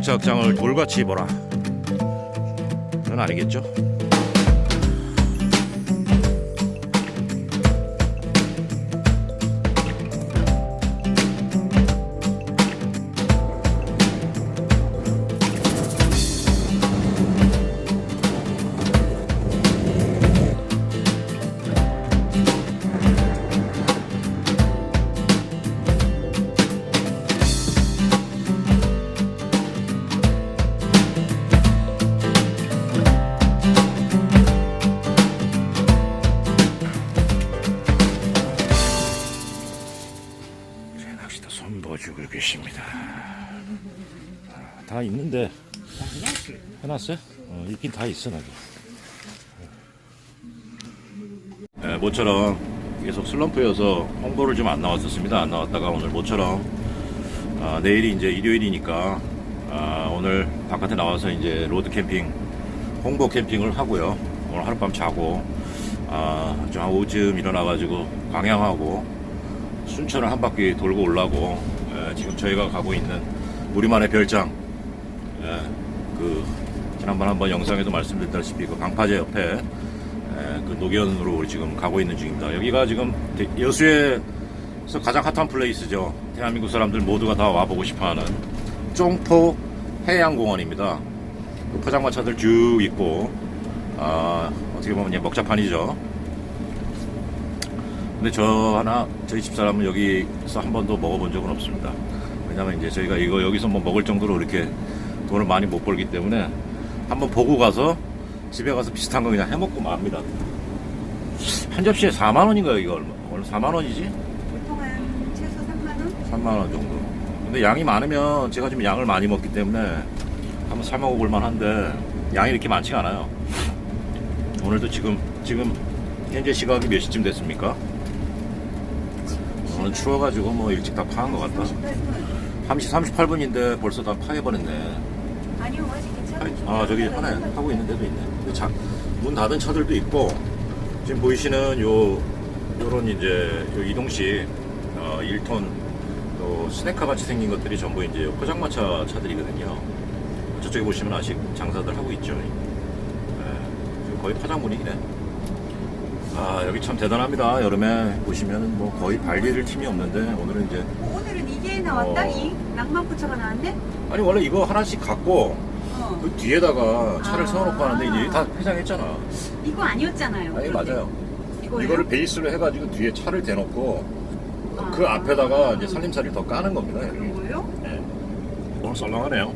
극장을 돌같이 보라. 그건 아니겠죠? 다 있는데 해놨어요? 어, 있긴 다 있어 나게. 네, 모처럼 계속 슬럼프여서 홍보를 좀 안 나왔었습니다. 안 나왔다가 오늘 모처럼 아, 내일이 이제 일요일이니까 아, 오늘 바깥에 나와서 이제 로드 캠핑 홍보 캠핑을 하고요. 오늘 하룻밤 자고 아, 좀한 오후쯤 일어나가지고 방향하고 순천을 한 바퀴 돌고 올라고 예, 지금 저희가 가고 있는 우리만의 별장 예, 그 지난번 한번 영상에도 말씀드렸다시피 그 방파제 옆에 예, 그 노견으로 우리 지금 가고 있는 중입니다. 여기가 지금 대- 여수에서 가장 핫한 플레이스죠. 대한민국 사람들 모두가 다 와보고 싶어하는 쫑포 해양공원입니다. 그 포장마차들 쭉 있고 아, 어떻게 보면 먹자판이죠. 근데 저 하나 저희 집사람은 여기서 한 번도 먹어본 적은 없습니다. 왜냐면 이제 저희가 이거 여기서 뭐 먹을 정도로 이렇게 돈을 많이 못 벌기 때문에 한번 보고 가서 집에 가서 비슷한 거 그냥 해먹고 맙니다. 한 접시에 4만 원인가요 이거 얼마? 오늘 4만 원이지? 보통 한 최소 3만 원? 3만 원 정도. 근데 양이 많으면 제가 지금 양을 많이 먹기 때문에 한번 사 먹어볼 만한데 양이 이렇게 많지가 않아요. 오늘도 지금 지금 현재 시각이 몇 시쯤 됐습니까? 오늘 추워가지고 뭐 일찍 다 파한 것 같다. 1시 38분인데 벌써 다 파해버렸네. 아니요, 아직 괜찮아요. 아 저기 하나 하고 있는 데도 있네. 자, 문 닫은 차들도 있고 지금 보이시는 요 요런 이제 요 이동식 어, 1톤 또 스네카 같이 생긴 것들이 전부 이제 포장마차 차들이거든요. 저쪽에 보시면 아직 장사들 하고 있죠. 네, 거의 파장문이네. 아 여기 참 대단합니다. 여름에 보시면은 뭐 거의 발리를 팀이 없는데 오늘은 이제 오늘은 이게 나왔다? 어. 이 낭만포차가 나왔네? 아니 원래 이거 하나씩 갖고 어. 그 뒤에다가 차를 아. 세워놓고 하는데 이제 다 폐장했잖아. 이거 아니었잖아요. 아니 그런데. 맞아요. 이거예요? 이거를 베이스로 해가지고 뒤에 차를 대놓고 아. 그 앞에다가 이제 살림살이를 더 까는 겁니다. 그런. 거예요? 네. 오늘 썰렁하네요.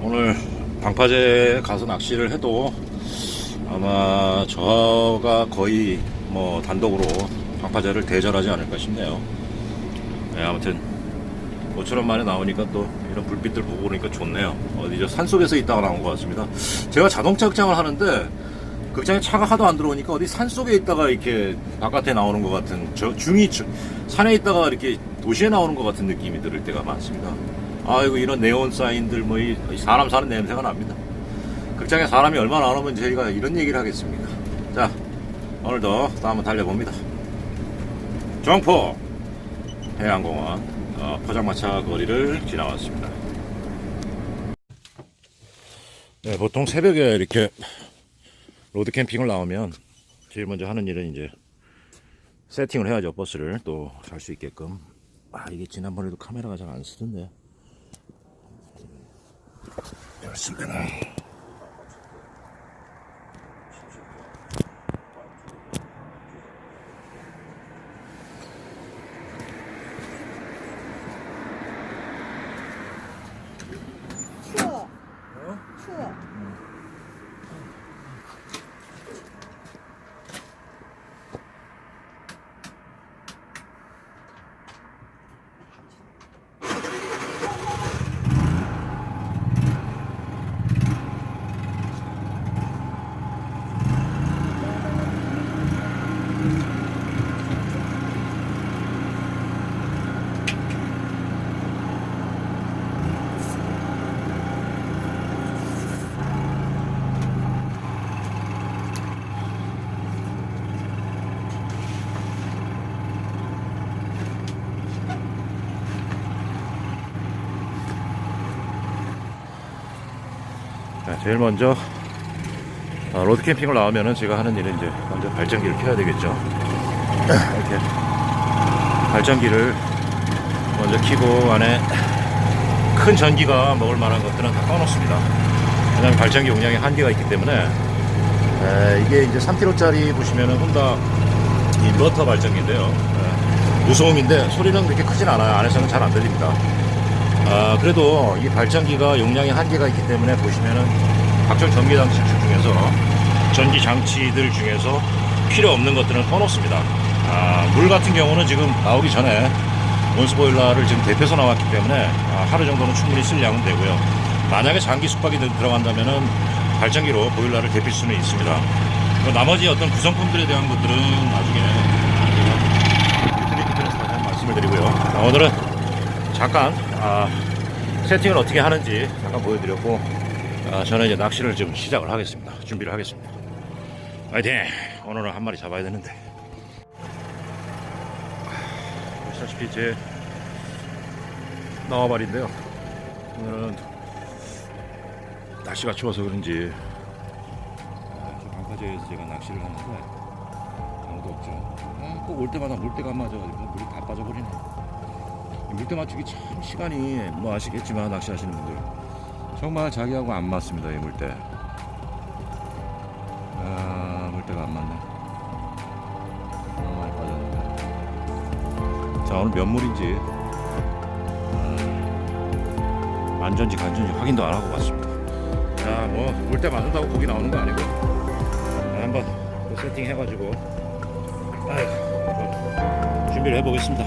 오늘 방파제 가서 낚시를 해도 아마 저가 거의 뭐 단독으로 방파제를 대절하지 않을까 싶네요. 네, 아무튼 모처럼 만에 나오니까 또 이런 불빛들 보고 그러니까 좋네요. 어디 저 산속에서 있다가 나온 것 같습니다. 제가 자동차 극장을 하는데 극장에 차가 하도 안 들어오니까 어디 산속에 있다가 이렇게 바깥에 나오는 것 같은 저 중이 저- 산에 있다가 이렇게 도시에 나오는 것 같은 느낌이 들을 때가 많습니다. 아이고 이런 네온 사인들 뭐 이 사람 사는 냄새가 납니다. 극장에 사람이 얼마나 안 오면 저희가 이런 얘기를 하겠습니까? 자 오늘도 또 한번 달려봅니다. 정포 해양공원 어, 포장마차 거리를 지나왔습니다. 네, 보통 새벽에 이렇게 로드 캠핑을 나오면 제일 먼저 하는 일은 이제 세팅을 해야죠 버스를. 또 갈 수 있게끔. 아 이게 지난번에도 카메라가 잘 안 쓰던데. 열심히나 제일 먼저 어, 로드 캠핑을 나오면은 제가 하는 일은 이제 먼저 발전기를 켜야 되겠죠. 이렇게 발전기를 먼저 켜고 안에 큰 전기가 먹을 만한 것들은 다 꺼놓습니다. 왜냐하면 발전기 용량이 한계가 있기 때문에 에, 이게 이제 3kg짜리 보시면은 혼다 인버터 발전기인데요. 에, 무소음인데 소리는 그렇게 크진 않아요. 안에서는 잘 안 들립니다. 아, 그래도 이 발전기가 용량이 한계가 있기 때문에 보시면은 각종 전기 장치 중에서 전기 장치들 중에서 필요 없는 것들은 꺼놓습니다. 아, 물 같은 경우는 지금 나오기 전에 온스보일러를 지금 대표서 나왔기 때문에 아, 하루 정도는 충분히 쓸 양은 되고요. 만약에 장기 숙박이 들- 들어간다면은 발전기로 보일러를 데필 수는 있습니다. 그 나머지 어떤 구성품들에 대한 것들은 나중에 유틸리티 편에서 다시 말씀을 드리고요. 자, 오늘은 잠깐 아, 세팅을 어떻게 하는지 잠깐 보여드렸고 아, 저는 이제 낚시를 좀 시작을 하겠습니다. 준비를 하겠습니다. 화이팅! 오늘은 한 마리 잡아야 되는데 보시다시피 제 나와발인데요. 오늘은 날씨가 추워서 그런지 아, 저 방파제에서 제가 낚시를 하는데 아무도 없죠. 아, 꼭올 때마다 물때가 안 맞아가지고 물이 다 빠져버리네. 이 물때 맞추기 참 시간이 뭐 아시겠지만 낚시하시는 분들 정말 자기하고 안 맞습니다 이 물때. 아 물때가 안 맞네. 너무 많이 빠졌는데. 자 오늘 몇 물인지 아, 안전지 간전지 확인도 안 하고 왔습니다. 자뭐 물때 맞는다고 고기 나오는 거 아니고 자, 한번 또 세팅 해가지고 아이고, 준비를 해보겠습니다.